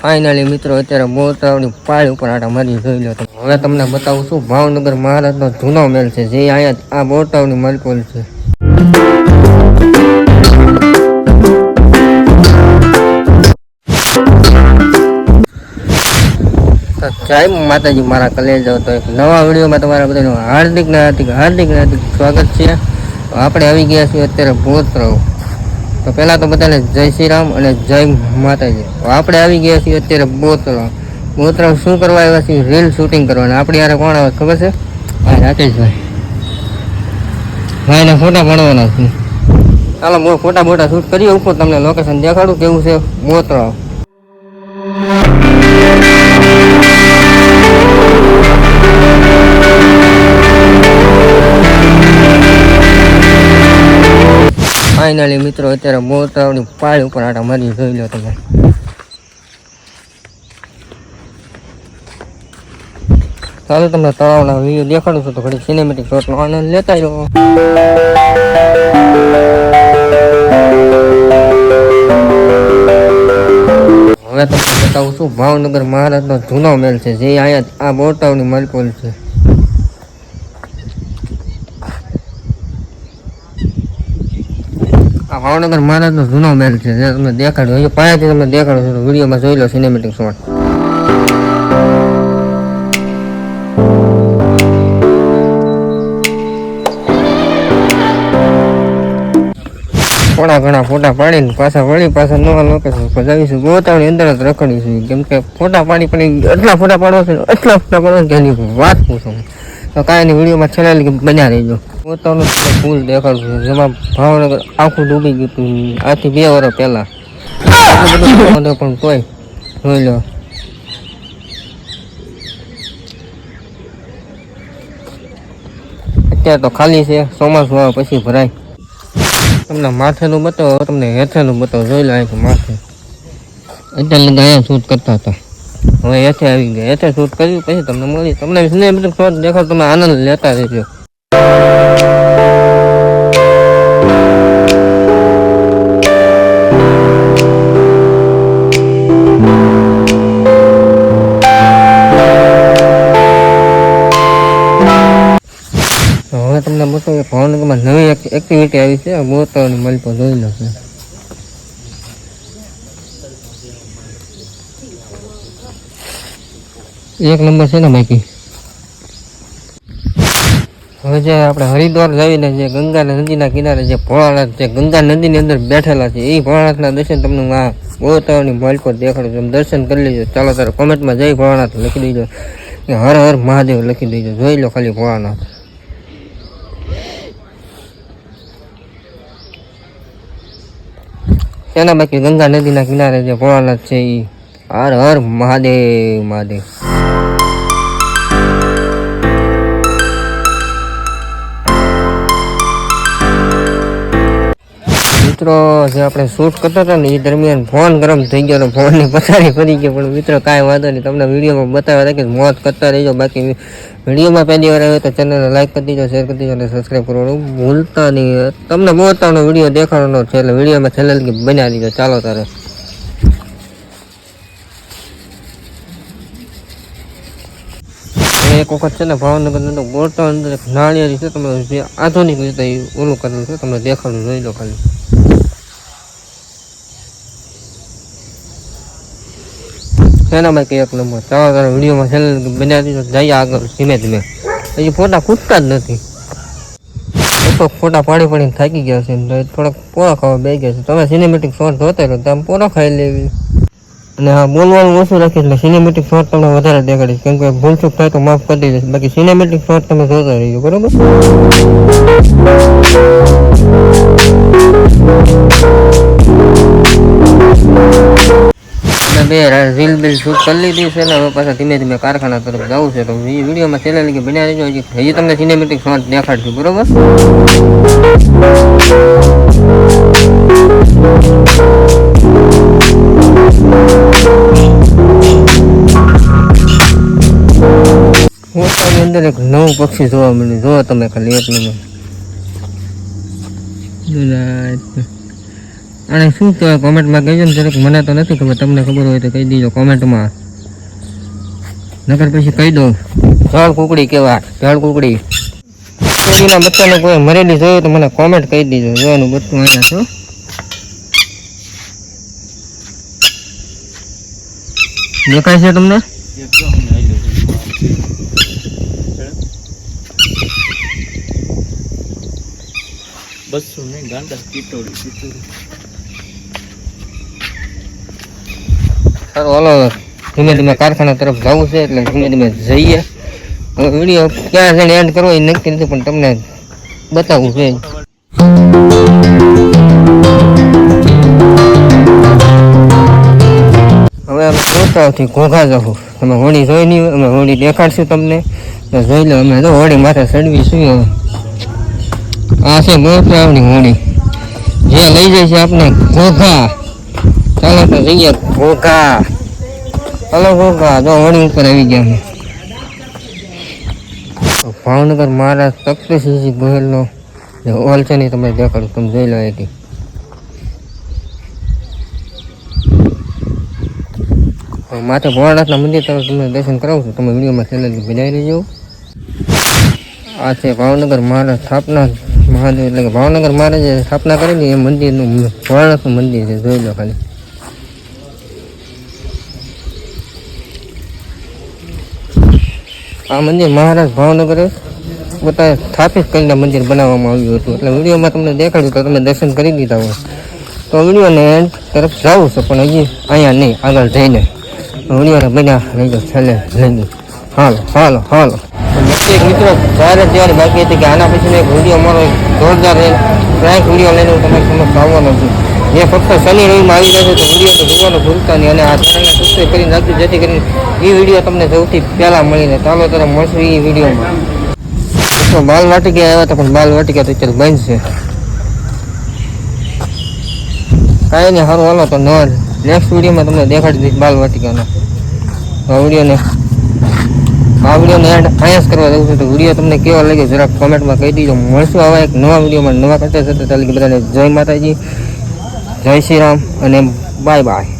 Finally મિત્રો, અત્યારે મોતરાવની પાળી ઉપર આટા મારી જોઈ લો તમે હવે તમને બતાવું છું, ભાવનગર મહારાજનો જૂનો મેલ છે, જે અહીંયા આ બોટાવની મલકોલ છે. જય માતાજી, મારા કલેજો તો એક નવા વિડીયોમાં તમારા બધાનું હાર્દિક હાર્દિક હાર્દિક હાર્દિક સ્વાગત છે. આપણે આવી ગયા છીએ અત્યારે ભોતરાવ તો પહેલાં તો બધાને જય શ્રી રામ અને જય માતાજી. આપણે આવી ગયા છીએ અત્યારે બોતરા. બોતરા શું કરવા આવ્યા છીએ? રીલ શૂટિંગ કરવાના. આપણી યારે કોણ આવે ખબર છે? હા રાકેશભાઈ. ભાઈને ફોટા પાડવાના છે. ચાલો હું ફોટા બોટા શૂટ કરીએ ઉપર તમને લોકેશન દેખાડું કેવું છે બોતરાવ ફાઇનલી મિત્રો, અત્યારે બોતરાવની પાળી ઉપર આટા મારી જોઈ લો તમે. ચાલો, તમને તળાવના વ્યૂ દેખાડું છું તો ઘડી સિનેમેટિક શોટનો આનંદ લેતા રહ્યો હવે તમને બતાવું છું, ભાવનગર મહારાજનો જૂનો મેલ છે, જે અહીંયા આ બોટાવની મલકોલ છે. આ ભાવનગર મહારાજનો જૂનો મહેલ છે, જે તમને દેખાડ્યો. એ પાયાથી તમને દેખાડો છો, વિડીયોમાં જોઈ લો સિનેમેટિક શોટ થોડા ઘણા ફોટા પાડીને પાછા વળી પાછા નવા લોકેશન પર જઈશું ગોતાવણી અંદર જ રખડીશું કેમ કે ફોટા પાડી પણ એટલા ફોટા પાડવા છે એટલા ફોટા પાડવા છે એની વાત પૂછું. તો કાંઈ નહીં, વિડીયોમાં છેલ્લા બન્યા રહીજો. ગોતાવનું ફૂલ દેખાડું છું. જેમાં ભાવનગર આખું ડૂબી ગયું હતું. આથી બે વર્ષ પહેલાં. પણ કોઈ જોઈ લો. અત્યારે તો ખાલી છે. ચોમાસું આવે પછી ભરાય. તમને માથેનું બતાવો, તમને હેઠેનું બતાવો. જોઈ લો અહીંથી માથે. અત્યારે અહીંયા શૂટ કરતા હતા. હવે હેઠે આવી ગયા. હેઠે શૂટ કર્યું, પછી તમને મળી. તમને બધું શોટ દેખાડ, તમે આનંદ લેતા રહેજો. તમને બતાવું કે ભાવનગરમાં નવી એક એક્ટિવિટી આવી છે? બોતાવની મળી પર જોઈ લો છે. એક નંબર છે ને બાકી હવે જે આપણે હરિદ્વાર જઈને જે ગંગા નદીના કિનારે જે ભોળાનાથ જે ગંગા નદીની અંદર બેઠેલા છે એ ભોળાનાથના દર્શન તમને આ બોતાવની મલકો દેખાડું તમે દર્શન કરી લેજો. ચાલો તારે કોમેન્ટમાં જય ભોળાનાથ લખી દેજો. હર હર મહાદેવ લખી દેજો. જોઈ લો ખાલી ભોળાનાથ. એના બાકી ગંગા નદીના કિનારે જે ભોળાનાથ છે એ હર હર મહાદેવ મહાદેવ. મિત્રો, જે આપણે શૂટ કરતા હતા ને એ દરમિયાન ફોન ગરમ થઈ ગયો અને ફોનની પથારી ફરી ગયો પણ મિત્રો, કાંઈ વાંધો નહીં. તમને વિડીયોમાં બતાવ્યા હતા કે મોત કરતા રહીજો. બાકી વિડીયોમાં પહેલી વાર આવ્યો તો ચેનલને લાઈક કરી દીજો શેર કરી દીજો અને સબસ્ક્રાઈબ કરવાનું ભૂલતા નહીં. તમને બોતાનો વીડિયો દેખાડવાનો છે, એટલે વિડીયોમાં છેલ્લે બનાવી દીજો. ચાલો તારે. એક વખત છે ને ભાવનગર અંદર બોટા અંદર નાળિયેરી છે તમે જે આધુનિક રીતે ઓલું કરેલું છે, તમને દેખાડું જોઈ લો ખાલી. એનામાં કે એક નંબર. ચાલો તારે વિડીયોમાં છેલ્લે લગી બનાવી દીધો જઈએ આગળ ધીમે ધીમે. હજી ફોટા ખૂટતા જ નથી. એક ફોટા પાડી પાડીને થાકી ગયા છે ને થોડાક પોળા ખાવા બે ગયા છે. તમે સિનેમેટિક શોટ જોતા રહો તમે પોળા ખાઈ લેવી. અને હા, બોલવાનું ઓછું રાખીશ એટલે સિનેમેટિક શોટ તમને વધારે દેખાડીશ. કેમ કે ભૂલચૂક થાય તો માફ કરી દઈશ. બાકી સિનેમેટિક શોટ તમે જોતા રહીજો, બરોબર? અમે બે રીલ બિલ શૂટ કરી લીધી છે ને હવે પાછા ધીમે ધીમે કારખાના તરફ જવું છે. તો એ વિડીયોમાં છેલ્લે લગી બન્યા રહેજો. હજી હજી તમને સિનેમેટિક શોટ દેખાડશું, બરોબર? અંદર એક નવું પક્ષી જોવા મળ્યું. જોવો તમે ખાલી એક નંબર. અને શું કહેવાય, કોમેન્ટમાં કહેજો ને જરાક. મને તો નથી ખબર, તમને ખબર હોય તો કહી દીજો કોમેન્ટમાં. નકર પછી કહી દઉં. જળ કુકડી કેવા જળ કુકડી. કુકડીના બચ્ચાને કોઈ મરેલી જોયું તો મને કોમેન્ટ કહી દીજો. જોવાનું બચ્ચું અહીંયા છો. દેખાય છે તમને? બસો નહીં, ગાંડા ટીટોડી ટીટોડી હાલો ધીમે ધીમે કારખાના તરફ જવું છે એટલે ધીમે ધીમે જઈએ. વીડિયો ક્યાં જઈને એન્ડ કરવો એ નક્કી નથી, પણ તમને બતાવવું છે. હવે અમે જોતાથી ઘોઘા જવું તમે હોળી જોઈ નહીં, અમે હોળી દેખાડશું તમને. જોઈ લો, અમે તો હોળી માથે ચડવી શું હવે. આ છે મોટાવની હોળી. જે લઈ જાય છે આપણે ઘોઘા. ચાલો તો જઈએ. ઘોઘા ચાલો ઘોઘા જો હોળી ઉપર આવી ગયા તો ભાવનગર મહારાજ તખ્તસિંહજી ગોહિલનો જે હોલ છે ને એ તમને દેખાડું. તમે જોઈ લો એથી માથે ભોળાનાથના મંદિર તરફ તમને દર્શન કરાવું છું. તમે વિડીયોમાં ચેનલ બનાવી લેજો આ છે ભાવનગર મહારાજ સ્થાપના મહાદેવ. એટલે કે ભાવનગર મહારાજે સ્થાપના કરેલી એ મંદિરનું ભોળાનાથનું મંદિર છે. જોઈ લો ખાલી. આ મંદિર મહારાજ ભાવનગરે પોતાએ સ્થાપિત કરીને મંદિર બનાવવામાં આવ્યું હતું. એટલે વિડીયોમાં તમને દેખાડ્યું તો તમે દર્શન કરી દીધા હોય. તો વિડીયોને એન્ડ તરફ જાઉં છે, પણ હજી અહીંયા નહીં, આગળ જઈને. વિડીયોને બન્યા નહીં છેલ્લે લઈ હાલો હાલો હાલો. એક મિત્રો બહાર જ જવાની બાકી હતી કે આના પછીનો એક વીડિયો મારો એક જોરદાર ફ્રેન્ક વીડિયો લઈને હું તમારી સમક્ષ આવવાનો છું. જે ફક્ત શનિ રવિમાં આવી જશે તો વીડિયો તો ભૂલતા નહીં. અને આ ચેનલને સબસ્ક્રાઈબ કરીને રાખજો, જેથી કરીને એ વીડિયો તમને સૌથી પહેલાં મળીને. ચાલો તરફ મળશું એ વિડીયોમાં. તો બાલ વાટિકા આવ્યા હતા, પણ બાલ વાટિકા તો અત્યારે બંધ કાંઈ નહીં સારું હાલો, તો નવા નેક્સ્ટ વિડીયોમાં તમને દેખાડી દઈશ બાલ વાટિકાનો. આ વિડીયોને આ વિડીયોને એન્ડ અહીંયા કરવા દઉં છું, તો વીડિયો તમને કેવો લાગ્યો, જરાક કોમેન્ટમાં કહી દીજો. મળશું આવા એક નવા વિડીયોમાં. નવા કરતા સાથે ચાલે બધાને જય માતાજી. જય શ્રી રામ અને બાય બાય